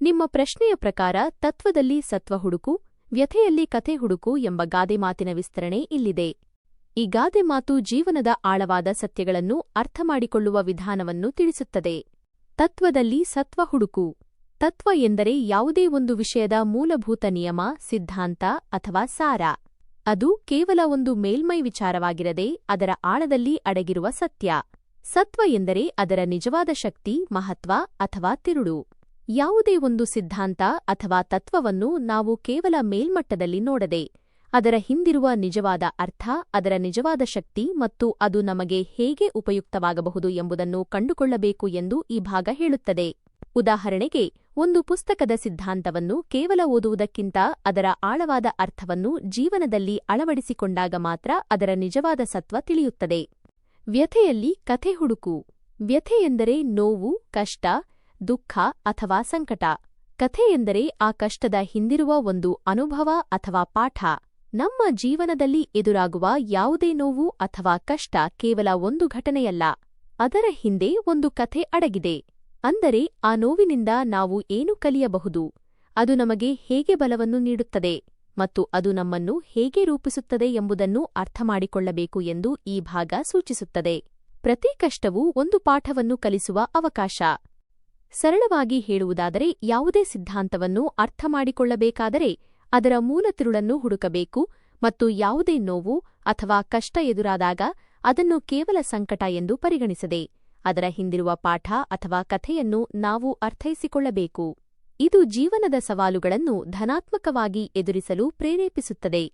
ನಿಮ್ಮ ಪ್ರಶ್ನೆಯ ಪ್ರಕಾರ ತತ್ವದಲ್ಲಿ ಸತ್ವ ಹುಡುಕು, ವ್ಯಥೆಯಲ್ಲಿ ಕಥೆ ಹುಡುಕು ಎಂಬ ಗಾದೆ ಮಾತಿನ ವಿಸ್ತರಣೆ ಇಲ್ಲಿದೆ. ಈ ಗಾದೆ ಮಾತು ಜೀವನದ ಆಳವಾದ ಸತ್ಯಗಳನ್ನು ಅರ್ಥಮಾಡಿಕೊಳ್ಳುವ ವಿಧಾನವನ್ನು ತಿಳಿಸುತ್ತದೆ. ತತ್ವದಲ್ಲಿ ಸತ್ವ ಹುಡುಕು. ತತ್ವ ಎಂದರೆ ಯಾವುದೇ ಒಂದು ವಿಷಯದ ಮೂಲಭೂತ ನಿಯಮ, ಸಿದ್ಧಾಂತ ಅಥವಾ ಸಾರ. ಅದು ಕೇವಲ ಒಂದು ಮೇಲ್ಮೈ ವಿಚಾರವಾಗಿರದೆ ಅದರ ಆಳದಲ್ಲಿ ಅಡಗಿರುವ ಸತ್ಯ. ಸತ್ವ ಎಂದರೆ ಅದರ ನಿಜವಾದ ಶಕ್ತಿ, ಮಹತ್ವ ಅಥವಾ ತಿರುಳು. ಯಾವುದೇ ಒಂದು ಸಿದ್ಧಾಂತ ಅಥವಾ ತತ್ವವನ್ನು ನಾವು ಕೇವಲ ಮೇಲ್ಮಟ್ಟದಲ್ಲಿ ನೋಡದೆ, ಅದರ ಹಿಂದಿರುವ ನಿಜವಾದ ಅರ್ಥ, ಅದರ ನಿಜವಾದ ಶಕ್ತಿ ಮತ್ತು ಅದು ನಮಗೆ ಹೇಗೆ ಉಪಯುಕ್ತವಾಗಬಹುದು ಎಂಬುದನ್ನು ಕಂಡುಕೊಳ್ಳಬೇಕು ಎಂದು ಈ ಭಾಗ ಹೇಳುತ್ತದೆ. ಉದಾಹರಣೆಗೆ, ಒಂದು ಪುಸ್ತಕದ ಸಿದ್ಧಾಂತವನ್ನು ಕೇವಲ ಓದುವುದಕ್ಕಿಂತ ಅದರ ಆಳವಾದ ಅರ್ಥವನ್ನು ಜೀವನದಲ್ಲಿ ಅಳವಡಿಸಿಕೊಂಡಾಗ ಮಾತ್ರ ಅದರ ನಿಜವಾದ ಸತ್ವ ತಿಳಿಯುತ್ತದೆ. ವ್ಯಥೆಯಲ್ಲಿ ಕಥೆ ಹುಡುಕು. ವ್ಯಥೆ ಎಂದರೆ ನೋವು, ಕಷ್ಟ ದುಃಖ ಅಥವಾ ಸಂಕಟ. ಕಥೆ ಎಂದರೆ ಆ ಕಷ್ಟದ ಹಿಂದಿರುವ ಒಂದು ಅನುಭವ ಅಥವಾ ಪಾಠ. ನಮ್ಮ ಜೀವನದಲ್ಲಿ ಎದುರಾಗುವ ಯಾವುದೇ ನೋವು ಅಥವಾ ಕಷ್ಟ ಕೇವಲ ಒಂದು ಘಟನೆಯಲ್ಲ. ಅದರ ಹಿಂದೆ ಒಂದು ಕಥೆ ಅಡಗಿದೆ. ಅಂದರೆ ಆ ನೋವಿನಿಂದ ನಾವು ಏನು ಕಲಿಯಬಹುದು? ಅದು ನಮಗೆ ಹೇಗೆ ಬಲವನ್ನು ನೀಡುತ್ತದೆ? ಮತ್ತು ಅದು ನಮ್ಮನ್ನು ಹೇಗೆ ರೂಪಿಸುತ್ತದೆ ಎಂಬುದನ್ನು ಅರ್ಥಮಾಡಿಕೊಳ್ಳಬೇಕು ಎಂದು ಈ ಭಾಗ ಸೂಚಿಸುತ್ತದೆ. ಪ್ರತಿ ಕಷ್ಟವೂ ಒಂದು ಪಾಠವನ್ನು ಕಲಿಸುವ ಅವಕಾಶ. ಸರಳವಾಗಿ ಹೇಳುವುದಾದರೆ ಯಾವುದೇ ಸಿದ್ಧಾಂತವನ್ನು ಅರ್ಥಮಾಡಿಕೊಳ್ಳಬೇಕಾದರೆ ಅದರ ಮೂಲ ತಿರುಳನ್ನು ಹುಡುಕಬೇಕು ಮತ್ತು ಯಾವುದೇ ನೋವು ಅಥವಾ ಕಷ್ಟ ಎದುರಾದಾಗ ಅದನ್ನು ಕೇವಲ ಸಂಕಟ ಎಂದು ಪರಿಗಣಿಸದೆ ಅದರ ಹಿಂದಿರುವ ಪಾಠ ಅಥವಾ ಕಥೆಯನ್ನು ನಾವು ಅರ್ಥೈಸಿಕೊಳ್ಳಬೇಕು. ಇದು ಜೀವನದ ಸವಾಲುಗಳನ್ನು ಧನಾತ್ಮಕವಾಗಿ ಎದುರಿಸಲು ಪ್ರೇರೇಪಿಸುತ್ತದೆ.